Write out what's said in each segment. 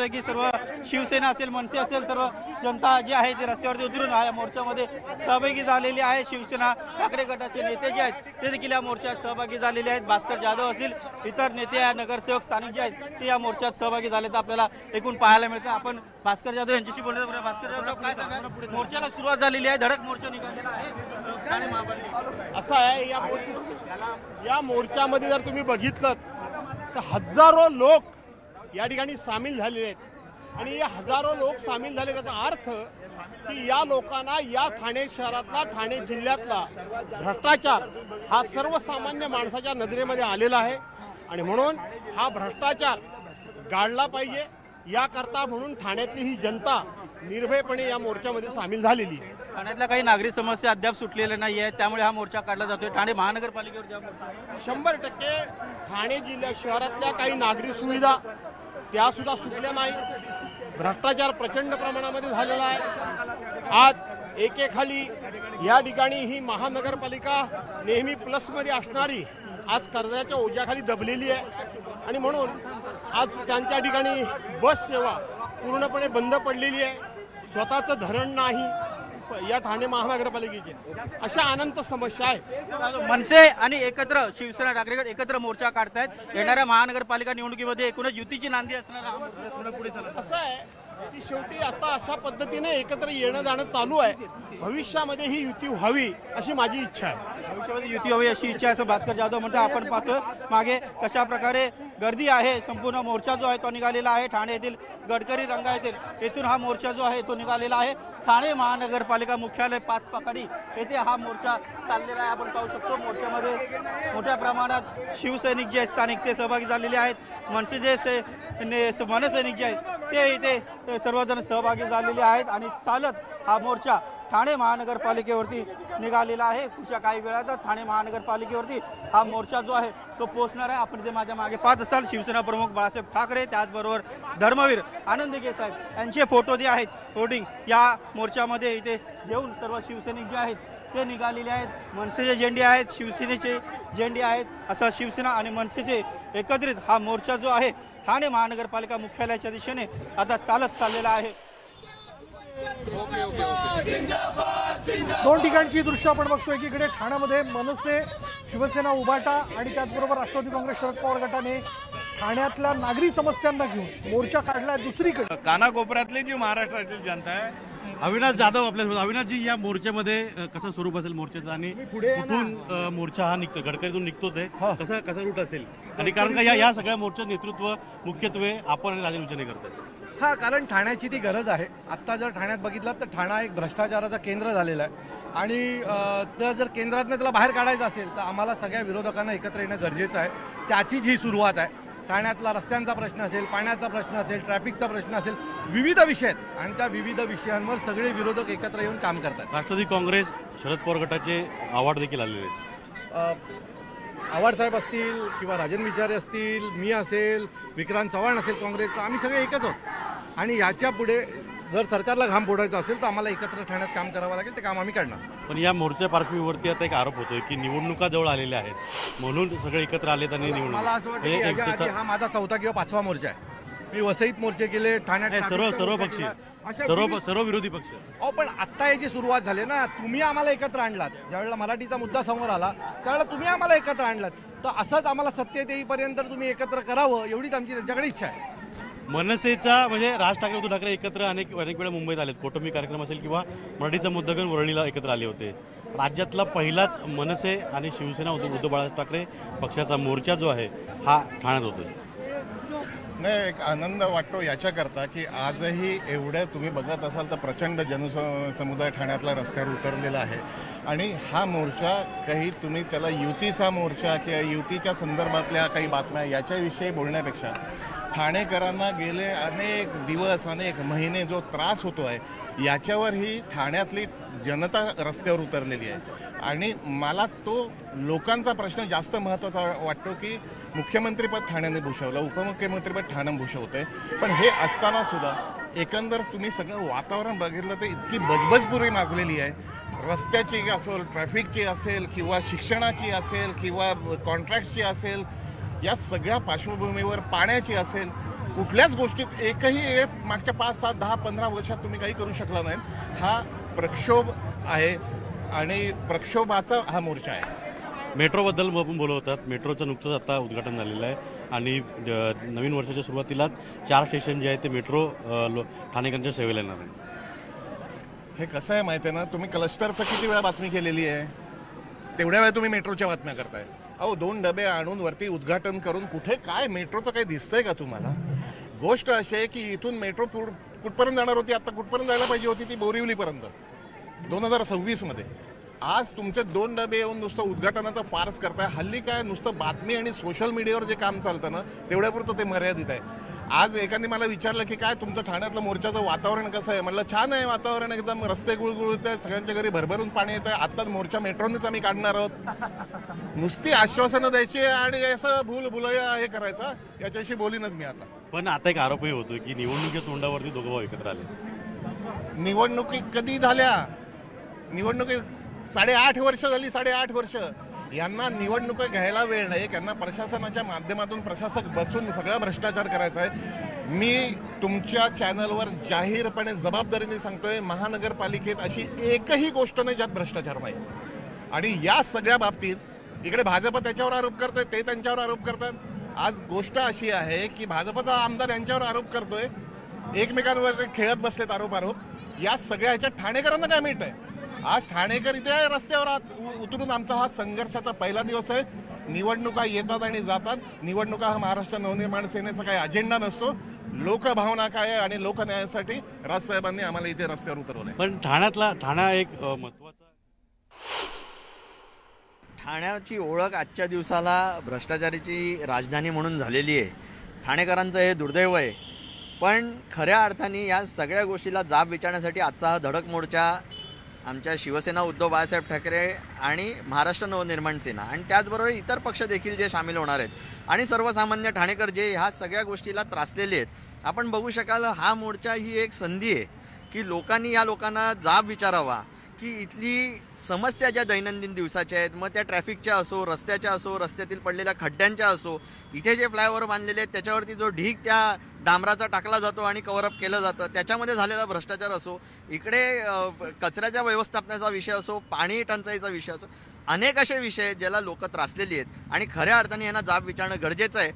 की सर्व शिवसेना असेल मनसे असेल सर्व जनता जी आहे ती रस्त्यावरती उतरून या मोर्चामध्ये सहभागी झालेली आहे. शिवसेना ठाकरे गटाचे नेते जे आहेत ते देखील या मोर्चात सहभागी झालेले आहेत. भास्कर जाधव असतील इतर नेते या नगरसेवक स्थानिक जे आहेत ते या मोर्चात सहभागी झाले तर आपल्याला एकूण पाहायला मिळतं. आपण भास्कर जाधव यांच्याशी बोलणार भास्कर जाधव काय सांगा मोर्चाला सुरुवात झालेली आहे धडक मोर्चा निघालेला आहे. असं आहे या मोर्चामध्ये जर तुम्ही बघितलं तर हजारो लोक या ठिकाणी सामील झालेले आहेत. आणि या हजारो लोक सामील झाले. त्याचा अर्थ की या लोकांना या ठाणे शहरातला ठाणे जिल्ह्यातला भ्रष्टाचार हा सर्वसामान्य माणसाच्या नजरेमध्ये आलेला आहे. आणि म्हणून हा भ्रष्टाचार गाळला पाहिजे. याकरता म्हणून ठाण्यातली ही जनता निर्भयपणे या मोर्चामध्ये सामील झालेली आहे. ठाण्यातल्या काही नागरिक समस्या अद्याप सुटलेल्या नाही आहेत त्यामुळे हा मोर्चा काढला जातोय. ठाणे महानगरपालिकेवर शंभर टक्के ठाणे जिल्ह्यात शहरातल्या काही नागरी सुविधा त्यासुद्धा सुटल्या नाही. भ्रष्टाचार प्रचंड प्रमाणामध्ये झालेला आहे. आज एकेखाली या ठिकाणी ही महानगरपालिका नेहमी प्लसमध्ये असणारी आज कर्जाच्या ओझ्याखाली दबलेली आहे. आणि म्हणून आज त्यांच्या ठिकाणी बस सेवा पूर्णपणे बंद पडलेली आहे. स्वतःचं धरण नाही. या ठाणे महानगरपालिकेचे. अशा अनंत समस्या आहेत. मनसे आणि एकत्र शिवसेना ठाकरे गट एकत्र मोर्चा काढतायत. येणाऱ्या महानगरपालिका निवडणुकीमध्ये एकूणच युतीची नांदी असणार असं आहे की शेवटी आता अशा पद्धतीने एकत्र येणं जाणं चालू आहे. भविष्यामध्ये ही युती व्हावी अशी माझी इच्छा आहे. भविष्यामध्ये युती हवी अशी इच्छा असं भास्कर जाधव म्हणतात. आपण पाहतोय मागे कशा प्रकारे गर्दी आहे. संपूर्ण मोर्चा जो आहे तो निघालेला आहे. ठाणे येथील गडकरी रंगा येथील येथून हा मोर्चा जो आहे तो निघालेला आहे. ठाणे महानगरपालिका मुख्यालय पाच पाकडी येथे हा मोर्चा चाललेला आहे. आपण पाहू शकतो मोर्चामध्ये मोठ्या प्रमाणात शिवसैनिक जे आहेत स्थानिक ते सहभागी झालेले आहेत. मनसे जे से ने- मनसैनिक जे आहेत ते इथे सर्वजण सहभागी झालेले आहेत. आणि चालत हा मोर्चा ठाणे महानगरपालिकेवरती निघालेला आहे. पुढच्या काही वेळात ठाणे महानगरपालिकेवरती हा मोर्चा जो आहे तो पोहोचणार आहे. आपण जे माझ्या मागे पाहत असाल शिवसेना प्रमुख बाळासाहेब ठाकरे त्याचबरोबर धर्मवीर आनंद गे साहेब यांचे फोटो जे आहेत होर्डिंग या मोर्चामध्ये इथे घेऊन सर्व शिवसैनिक जे आहेत ते निघालेले आहेत. मनसेचे झेंडे आहेत शिवसेनेचे झेंडे आहेत. असा शिवसेना आणि मनसेचे एकत्रित हा मोर्चा जो आहे ठाणे महानगरपालिका मुख्यालयाच्या दिशेने आता चालत चाललेला आहे. दोन ठिकाणची दृश्य आपण बघतोय. की इकडे ठाण्यामध्ये मनसे शिवसेना उभाटा आणि त्याचबरोबर राष्ट्रवादी काँग्रेस शरद पवार गटाने ठाण्यातल्या नागरी समस्यांना घेऊन मोर्चा काढलाय दुसरीकडे. कानाकोपऱ्यातली जी महाराष्ट्रातील जनता आहे अविनाश जाधव आपल्यासोबत अविनाशजी या मोर्चामध्ये कसं स्वरूप असेल मोर्चाचं आणि कुठून मोर्चा हा निघतो? गडकरीतून निघतोच आहे. कसा कसा रूट असेल? आणि कारण का या या सगळ्या मोर्चाचं नेतृत्व मुख्यत्वे आपण आणि राजन विचारे करतात हा कारण ठाण्याची ती गरज आहे. आत्ता जर ठाण्यात बघितलं तर ठाणा एक भ्रष्टाचाराचं केंद्र झालेलं आहे. आणि तर जर केंद्रातनं त्याला बाहेर काढायचं असेल तर आम्हाला सगळ्या विरोधकांना एकत्र येणं गरजेचं आहे. त्याचीच ही सुरुवात आहे ठाण्यातला रस्त्यांचा प्रश्न असेल पाण्याचा प्रश्न असेल ट्रॅफिकचा प्रश्न असेल विविध विषय आहेत. आणि त्या विविध विषयांवर सगळे विरोधक एकत्र येऊन काम करतात. राष्ट्रवादी काँग्रेस शरद पवार गटाचे अवॉर्ड देखील आलेले आहेत. आव्हाड साहेब असतील किंवा राजन विचारे असतील मी असेल विक्रांत चव्हाण असेल काँग्रेसचा आम्ही सगळे एकच आहोत. आणि याच्यापुढे जर सरकारला घाम फोडायचा असेल तर आम्हाला एकत्र ठाण्यात काम करावं लागेल ते काम आम्ही करणार. पण या मोर्चा पार्श्वभूमीवरती आता एक आरोप होतोय की निवडणुका जवळ आलेल्या आहेत. म्हणून सगळे एकत्र आलेत आणि मला असं वाटतं की निवडणूक याच्या हे आधी हा माझा चौथा किंवा पाचवा मोर्चा आहे. मी वसईत मोर्चे केले ठाण्यात नाही, सर्व नागपूरचा सर्व मोर्चा पक्षी केला. अशा सर्व सर्व विरोधी पक्ष. अहो पण आत्ता याची सुरुवात झाली ना तुम्ही आम्हाला एकत्र आणलात. ज्यावेळेला मराठीचा मुद्दा समोर आला त्यावेळेला तुम्ही आम्हाला एकत्र आणलात. तर असंच आम्हाला सत्तेत येईपर्यंत तुम्ही एकत्र करावं एवढीच आमची त्यांच्याकडे इच्छा आहे. मनसेचा म्हणजे राज ठाकरे उद्धव ठाकरे एकत्र अनेक अनेक वेळा मुंबईत आलेत. कौटुंबिक कार्यक्रम असेल किंवा मराठीचा मुद्दा घेऊन वरळीला एकत्र आले होते. राज्यातला पहिलाच मनसे आणि शिवसेना उद्धव उद्धव बाळासाहेब ठाकरे पक्षाचा मोर्चा जो आहे हा ठाण्यात होतो नाही एक आनंद वाटतो याच्याकरता की आजही एवढ्या तुम्ही बघत असाल तर प्रचंड जनस समुदाय ठाण्यातला रस्त्यावर उतरलेला आहे. आणि हा मोर्चा काही तुम्ही त्याला युतीचा मोर्चा किंवा युतीच्या संदर्भातल्या काही बातम्या याच्याविषयी बोलण्यापेक्षा ठाणेकरांना गेले अनेक दिवस अनेक महिने जो त्रास होतो आहे याच्यावर ही ठाण्यातली जनता रस्त्यावर उतरलेली आहे. आणि मला तो लोकांचा प्रश्न जास्त महत्त्वाचा वाटतो की मुख्यमंत्रीपद ठाण्याने भूषवलं उपमुख्यमंत्रीपद ठाणं भूषवतंय. पण हे असताना सुद्धा एकंदर तुम्ही सगळं वातावरण बघितलं तर इतकी बजबजपुरी माजलेली आहे. रस्त्याची असेल ट्रॅफिकची असेल किंवा शिक्षणाची असेल किंवा कॉन्ट्रॅक्टची असेल या सगळ्या पार्श्वभूमीवर पाण्याची असेल कुठल्याच गोष्टीत एकही एक मागच्या पाच सात दहा पंधरा वर्षात तुम्ही काही करू शकला नाहीत हा प्रक्षोभ आहे आणि प्रक्षोभाचा हा मोर्चा आहे. मेट्रोबद्दल आपण बोलत होतात मेट्रोचं नुकतंच आता उद्घाटन झालेलं आहे आणि नवीन वर्षाच्या सुरुवातीलाच चार स्टेशन जे आहे ते मेट्रो लो- ठाणेकरांच्या सेवेला येणार आहे हे कसं आहे माहिती आहे ना? तुम्ही क्लस्टरचं किती वेळा बातमी केलेली आहे? तेवढ्या वेळा तुम्ही मेट्रोच्या बातम्या करताय. अहो दोन डबे आणून वरती उद्घाटन करून कुठे काय? मेट्रोचं काही दिसतंय का तुम्हाला? गोष्ट अशी आहे की इथून मेट्रो कुठपर्यंत जाणार होती? आता कुठपर्यंत जायला पाहिजे होती ती बोरिवलीपर्यंत. दोन हजार सव्वीसमध्ये. आज तुमचे दोन डबे येऊन नुसतं उद्घाटनाचा फार्स करताय. हल्ली काय नुसतं बातमी आणि सोशल मीडियावर जे काम चालतं ना तेवढ्यापुरतं ते मर्यादित आहे. आज एकाने मला विचारलं की काय तुमचं ठाण्यातलं मोर्चाचं वातावरण कसं आहे? म्हणलं छान आहे वातावरण एकदम रस्ते गुळगुळत आहे सगळ्यांच्या घरी भरभरून पाणी येतं आहे आत्ताच मोर्चा मेट्रोनेच आम्ही काढणार आहोत. नुसती आश्वासनं द्यायची आणि असं भूल भुलया हे करायचं याच्याशी बोलीनच मी आता. पण आता एक आरोपही होतो की निवडणुकीच्या तोंडावरती दोघं भाऊ एकत्र आले. निवडणुकी कधी झाल्या? निवडणुकी साडेआठ वर्ष झाली साडेआठ वर्ष. यांना निवडणुका घ्यायला वेळ नाही. त्यांना प्रशासनाच्या माध्यमातून प्रशासक बसून सगळा भ्रष्टाचार करायचा आहे. मी तुमच्या चॅनलवर जाहीरपणे जबाबदारीने सांगतोय महानगरपालिकेत अशी एकही गोष्ट नाही ज्यात भ्रष्टाचार नाही. आणि या सगळ्या बाबतीत इकडे भाजप त्याच्यावर आरोप करतोय ते त्यांच्यावर आरोप करतात. आज गोष्ट अशी आहे की भाजपचा आमदार यांच्यावर आरोप करतोय. एकमेकांवर खेळत बसलेत आरोप आरोप या सगळ्या ह्याच्यात ठाणेकरांना काय मिळत आहे? आज ठाणेकर इथे रस्त्यावर आत. उतरून आमचा हा संघर्षाचा पहिला दिवस आहे. निवडणुका येतात आणि जातात. निवडणुका हा महाराष्ट्र नवनिर्माण सेनेचा काही अजेंडा नसतो. लोकभावना काय आहे आणि लोकन्यायासाठी राजसाहेबांनी आम्हाला इथे रस्त्यावर उतरवलं पण ठाण्यातला ठाणा एक महत्त्वाचा ठाण्याची ओळख आजच्या दिवसाला भ्रष्टाचाराची राजधानी म्हणून झालेली आहे. ठाणेकरांचं हे दुर्दैव आहे. पण खऱ्या अर्थाने या सगळ्या गोष्टीला जाब विचारण्यासाठी आजचा हा धडक मोर्चा आमच्या शिवसेना उद्धव बाळासाहेब ठाकरे आणि महाराष्ट्र नवनिर्माण सेना आणि त्याचबरोबर इतर पक्ष देखील जे सामील होणार आहेत. आणि सर्वसामान्य ठाणेकर जे ह्या सगळ्या गोष्टीला त्रासलेले आहेत. आपण बघू शकाल हा मोर्चा ही एक संधी आहे की लोकांनी या लोकांना जाब विचारावा की इथली समस्या ज्या दैनंदिन दिवसाच्या आहेत मग त्या ट्रॅफिकच्या असो रस्त्याच्या असो रस्त्यातील पडलेल्या खड्ड्यांच्या असो इथे जे फ्लायओव्हर बांधलेले आहेत त्याच्यावरती जो ढीग त्या डांबराचा टाकला जातो आणि कव्हरअप केलं जातं. त्याच्यामध्ये झालेला भ्रष्टाचार असो इकडे कचऱ्याच्या व्यवस्थापनाचा विषय असो पाणी टंचाईचा विषय असो अनेक असे विषय आहेत ज्याला लोक त्रासलेली आहेत. आणि खऱ्या अर्थाने यांना जाब विचारणं गरजेचं आहे.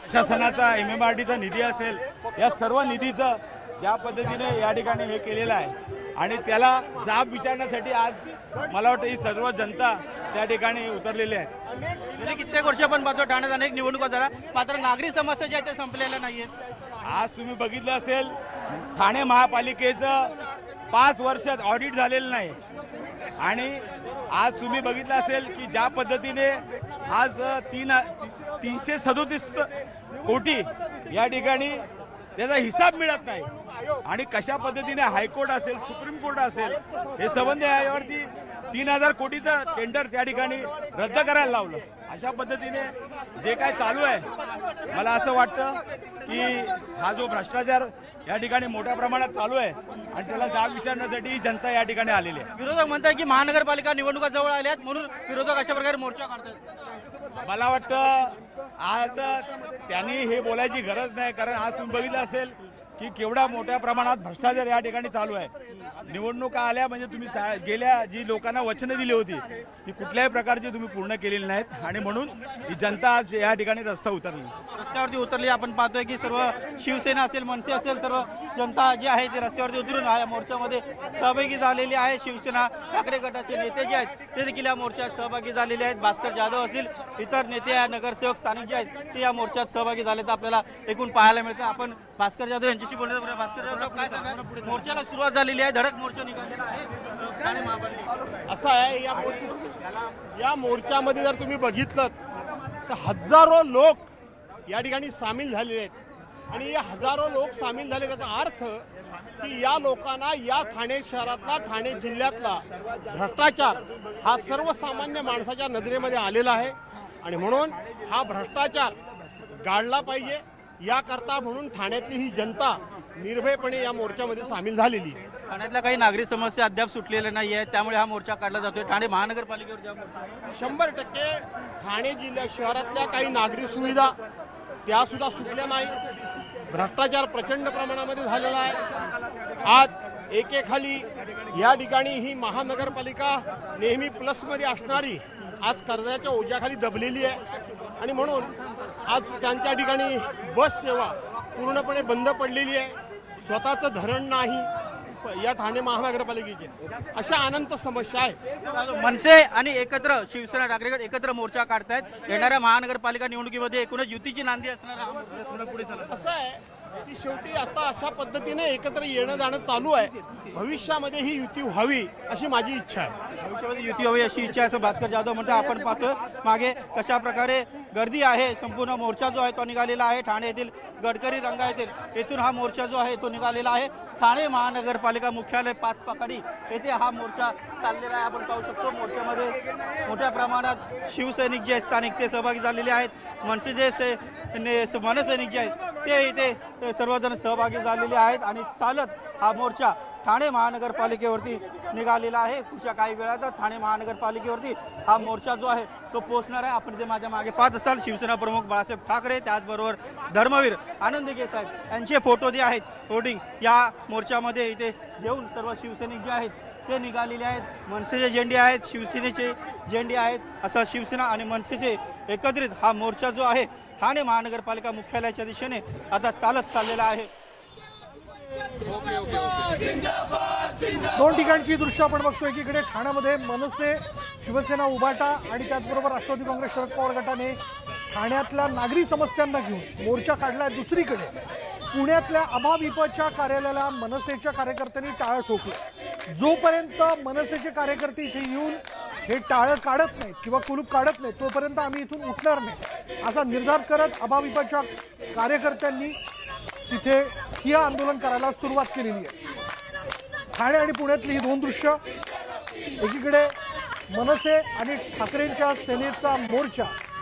प्रशासनाचा एम एम आर टीचा निधी असेल या सर्व निधीचं ज्या पद्धतीने या ठिकाणी हे केलेलं आहे. आणि त्याला जाब विचारण्यासाठी आज मला वाटतं ही सर्व जनता त्या ठिकाणी उतरलेली आहे गेले कित्येक वर्ष आपण पाहतो ठाण्यात अनेक निवडणुका झाल्या. मात्र नागरी समस्या ज्या आहेत त्या संपलेल्या नाहीयेत. आज तुम्ही बघितलं असेल ठाणे महापालिकेचं पाच वर्षात ऑडिट झालेलं नाही. आणि आज तुम्ही बघितलं असेल की ज्या पद्धतीने आज तीन तीनशे सदोतीस कोटी या ठिकाणी त्याचा हिसाब मिळत नाही. आणि कशा पद्धतीने हायकोर्ट असेल सुप्रीम कोर्ट असेल हे संबंध यावरती तीन हजार कोटीचं टेंडर त्या ठिकाणी रद्द करायला लावलं. अशा पद्धतीने जे काय चालू आहे मला असं वाटतं की हा जो भ्रष्टाचार या ठिकाणी मोठ्या प्रमाणात चालू आहे आणि त्याला जाब विचारण्यासाठी जनता या ठिकाणी आलेली आहे. विरोधक म्हणतात की महानगरपालिका निवडणुका जवळ आल्यात म्हणून विरोधक अशा प्रकारे मोर्चा काढतात मला वाटतं आज त्यांनी हे बोलायची गरज नाही कारण आज तुम्ही बघितलं असेल की केवढ्या मोठ्या प्रमाणात भ्रष्टाचार या ठिकाणी चालू आहे. निवडणुका आल्या म्हणजे तुम्ही सा- गेल्या जी लोकांना वचनं दिली होती ती कुठल्याही प्रकारची तुम्ही पूर्ण केलेली नाहीत. आणि म्हणून ही जनता आज या ठिकाणी रस्ता उतरली. रस्त्यावरती उतरली. आपण पाहतोय की सर्व शिवसेना असेल मनसे असेल सर्व जनता जी आहे ती रस्त्यावरती उतरून या मोर्चामध्ये सहभागी झालेली आहे शिवसेना ठाकरे गटाचे नेते जे आहेत ते देखील या मोर्चात सहभागी झालेले आहेत. भास्कर जाधव असतील इतर नेते या नगरसेवक स्थानिक जे आहेत ते या मोर्चात सहभागी झाले तर आपल्याला एकूण पाहायला मिळतं. आपण भास्कर जाधव यांच्याशी बोलतो भास्कर जाधव काय मोर्चाला सुरुवात झालेली आहे. धडक मोर्चा निघालेला आहे. असं आहे या मोर्च- या मोर्चामध्ये जर तुम्ही बघितलं तर हजारो लोक या ठिकाणी सामील झालेले आहेत. आणि या हजारो लोक सामील झाले त्याचा अर्थ की या लोकांना या ठाणे शहरातला ठाणे जिल्ह्यातला भ्रष्टाचार हा सर्वसामान्य माणसाच्या नजरेमध्ये आलेला आहे. आणि म्हणून हा भ्रष्टाचार गाळला पाहिजे. याकरता म्हणून ठाण्यातली ही जनता निर्भयपणे या मोर्चामध्ये सामील झालेली आहे. ठाण्यातल्या काही नागरी समस्या अद्याप सुटलेल्या नाही आहेत त्यामुळे हा मोर्चा काढला जातोय. ठाणे महानगरपालिकेवर शंभर टक्के ठाणे जिल्ह्या शहरातल्या काही नागरी सुविधा त्या सुद्धा सुटल्या नाही भ्रष्टाचार प्रचंड प्रमाणामध्ये झालेला आहे. आज एकेखाली या ठिकाणी ही महानगरपालिका नेहमी प्लसमध्ये असणारी आज कर्जाच्या ओझ्याखाली दबलेली आहे. आणि म्हणून आज त्यांच्या ठिकाणी बस सेवा पूर्णपणे बंद पडलेली आहे. स्वतःचं धरण नाही या ठाणे महानगरपालिकेचे. अशा अनंत समस्या आहेत. मनसे आणि एकत्र शिवसेना ठाकरेगड एकत्र मोर्चा काढतायत. येणाऱ्या महानगरपालिका निवडणुकीमध्ये एकूणच युतीची नांदी असणार असं आहे की शेवटी आता अशा पद्धतीने एकत्र येणं जाणं चालू आहे. भविष्यामध्ये ही युती व्हावी अशी माझी इच्छा आहे. भविष्यामध्ये युती हवी अशी इच्छा आहे असं भास्कर जाधव म्हणतो आपण पाहतोय मागे कशा प्रकारे गर्दी आहे. संपूर्ण मोर्चा जो आहे तो निघालेला आहे. ठाणे येथील गडकरी रंगा येथील येथून हा मोर्चा जो आहे तो निघालेला आहे. ठाणे महानगरपालिका मुख्यालय पाच पाकडी येथे हा मोर्चा चाललेला आहे. आपण पाहू शकतो मोर्चामध्ये मोठ्या प्रमाणात शिवसैनिक जे आहेत स्थानिक ते सहभागी झालेले आहेत. मनसे जे से ने- मनसैनिक जे आहेत ते इथे सर्वजण सहभागी झालेले आहेत. आणि चालत हा मोर्चा ठाणे महानगरपालिकेवरती निघालेला आहे. पुढच्या काही वेळातच ठाणे महानगरपालिकेवरती हा मोर्चा जो आहे तो पोहोचणार आहे. आपण जे माझ्या मागे पाहत असाल शिवसेना प्रमुख बाळासाहेब ठाकरे त्याचबरोबर धर्मवीर आनंद गे साहेब. यांचे फोटो जे आहेत होर्डिंग या मोर्चामध्ये इथे घेऊन सर्व शिवसैनिक जे आहेत ते निघालेले आहेत. मनसेचे झेंडे आहेत शिवसेनेचे झेंडे आहेत. असा शिवसेना आणि मनसेचे एकत्रित हा मोर्चा जो आहे ठाणे महानगरपालिका मुख्यालयाच्या दिशेने आता चालत चाललेला आहे. दोन ठिकाणची दृश्य आपण बघतोय. की इकडे ठाण्यामध्ये मनसे शिवसेना उभाटा आणि त्याचबरोबर राष्ट्रवादी काँग्रेस शरद पवार गटाने ठाण्यातल्या नागरी समस्यांना घेऊन मोर्चा काढलाय. दुसरीकडे पुण्यातल्या अभाविपच्या कार्यालयाला मनसेच्या कार्यकर्त्यांनी टाळं ठोकलं. जोपर्यंत मनसेचे कार्यकर्ते इथे येऊन हे टाळं काढत नाहीत किंवा कुलूप काढत नाहीत तोपर्यंत आम्ही इथून उठणार नाही. असा निर्धार करत अभाविपच्या कार्यकर्त्यांनी तिथे ठिया आंदोलन करायला सुरुवात केलेली आहे. ठाणे आणि पुण्यातली ही दोन दृश्य एकीकडे मनसे आणि ठाकरेंच्या सेनेचा मोर्चा